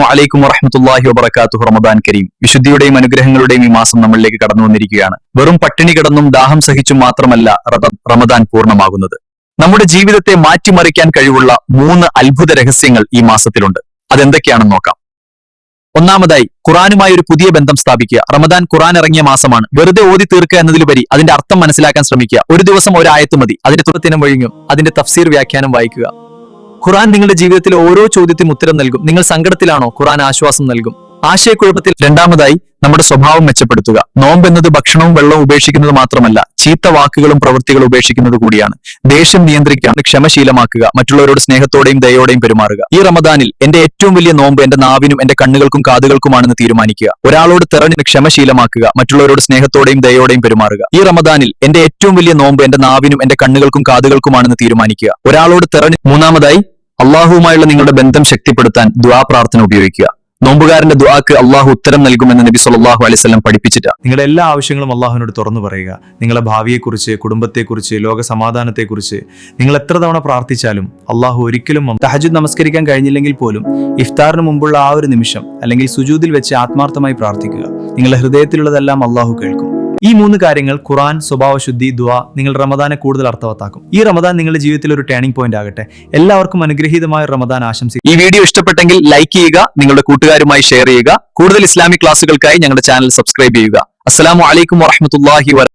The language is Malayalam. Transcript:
അലൈക്കും വറഹമത്തല്ലാഹി വബർക്കാത്തു റമദാൻ കരീം. വിശുദ്ധിയുടെയും അനുഗ്രഹങ്ങളുടെയും ഈ മാസം നമ്മളിലേക്ക് കടന്നു വന്നിരിക്കുകയാണ്. വെറും പട്ടിണി കിടന്നും ദാഹം സഹിച്ചും മാത്രമല്ല റമദാൻ പൂർണമാകുന്നത്. നമ്മുടെ ജീവിതത്തെ മാറ്റിമറിക്കാൻ കഴിവുള്ള മൂന്ന് അത്ഭുത രഹസ്യങ്ങൾ ഈ മാസത്തിലുണ്ട്. അതെന്തൊക്കെയാണെന്ന് നോക്കാം. ഒന്നാമതായി ഖുറാനുമായി ഒരു പുതിയ ബന്ധം സ്ഥാപിക്കുക. റമദാൻ ഖുറാൻ ഇറങ്ങിയ മാസമാണ്. വെറുതെ ഓതി തീർക്കുക എന്നതിലുപരി അതിന്റെ അർത്ഥം മനസ്സിലാക്കാൻ ശ്രമിക്കുക. ഒരു ദിവസം ഒരായത്ത് മതി. അതിന്റെ തുറത്തിനം വഴിഞ്ഞും. അതിന്റെ തഫ്സീർ വ്യാഖ്യാനം വായിക്കുക. ഖുറാൻ നിങ്ങളുടെ ജീവിതത്തിലെ ഓരോ ചോദ്യത്തിനും ഉത്തരം നൽകും. നിങ്ങൾ സങ്കടത്തിലാണോ? ഖുറാൻ ആശ്വാസം നൽകും. ആശയക്കുഴപ്പത്തിൽ രണ്ടാമതായി നമ്മുടെ സ്വഭാവം മെച്ചപ്പെടുത്തുക. നോമ്പ് എന്നത് ഭക്ഷണവും വെള്ളവും ഉപേക്ഷിക്കുന്നത് മാത്രമല്ല ചീത്ത വാക്കുകളും പ്രവൃത്തികളും ഉപേക്ഷിക്കുന്നത് കൂടിയാണ്. ദേഷ്യം നിയന്ത്രിക്കാൻ ക്ഷമശീലമാക്കുക മറ്റുള്ളവരോട് സ്നേഹത്തോടെയും ദയോടെയും പെരുമാറുക. ഈ റമദാനിൽ എന്റെ ഏറ്റവും വലിയ നോമ്പ് എന്റെ നാവിനും എന്റെ കണ്ണുകൾക്കും കാതുകൾക്കുമാണെന്ന് തീരുമാനിക്കുക. ഒരാളോട് തെറഞ്ഞ് ക്ഷമശീലമാക്കുക മറ്റുള്ളവരോട് സ്നേഹത്തോടെയും ദയോടെയും പെരുമാറുക. ഈ റമദാനിൽ എന്റെ ഏറ്റവും വലിയ നോമ്പ് എന്റെ നാവിനും എന്റെ കണ്ണുകൾക്കും കാതുകൾക്കുമാണെന്ന് തീരുമാനിക്കുക. ഒരാളോട് തെറഞ്ഞ് മൂന്നാമതായി അള്ളാഹുവുമായുള്ള നിങ്ങളുടെ ബന്ധം ശക്തിപ്പെടുത്താൻ ദ്വാ പ്രാർത്ഥന ഉപയോഗിക്കുക. നോമ്പുകാരന്റെ ദ്വാക്ക് അള്ളാഹു ഉത്തരം നൽകുമെന്ന് നബി സല്ലല്ലാഹു അലൈഹി വസല്ലം പഠിപ്പിച്ചിട്ട്. നിങ്ങളുടെ എല്ലാ ആവശ്യങ്ങളും അള്ളാഹുവിനോട് തുറന്നു പറയുക. നിങ്ങളുടെ ഭാവിയെക്കുറിച്ച് കുടുംബത്തെക്കുറിച്ച് ലോക സമാധാനത്തെക്കുറിച്ച് നിങ്ങൾ എത്ര തവണ പ്രാർത്ഥിച്ചാലും അള്ളാഹു ഒരിക്കലും തഹജുദ് നമസ്കരിക്കാൻ കഴിഞ്ഞില്ലെങ്കിൽ പോലും ഇഫ്താറിന് മുമ്പുള്ള ആ ഒരു നിമിഷം അല്ലെങ്കിൽ സുജൂതിൽ വെച്ച് ആത്മാർത്ഥമായി പ്രാർത്ഥിക്കുക. നിങ്ങളുടെ ഹൃദയത്തിലുള്ളതെല്ലാം അള്ളാഹു കേൾക്കും. ഈ മൂന്ന് കാര്യങ്ങൾ ഖുറാൻ സ്വഭാവശുദ്ധി ദുആ നിങ്ങൾ റമദാനെ കൂടുതൽ അർത്ഥവത്താക്കും. ഈ റമദാൻ നിങ്ങളുടെ ജീവിതത്തിൽ ഒരു ടേണിംഗ് പോയിന്റ് ആകട്ടെ. എല്ലാവർക്കും അനുഗ്രഹീതമായ റമദാൻ ആശംസിക്കുന്നു. ഈ വീഡിയോ ഇഷ്ടപ്പെട്ടെങ്കിൽ ലൈക്ക് ചെയ്യുക നിങ്ങളുടെ കൂട്ടുകാരുമായി ഷെയർ ചെയ്യുക. കൂടുതൽ ഇസ്ലാമിക് ക്ലാസുകൾക്കായി ഞങ്ങളുടെ ചാനൽ സബ്സ്ക്രൈബ് ചെയ്യുക. അസ്സാം വലൈക്കും വാഹമത്തല്ലാഹി വ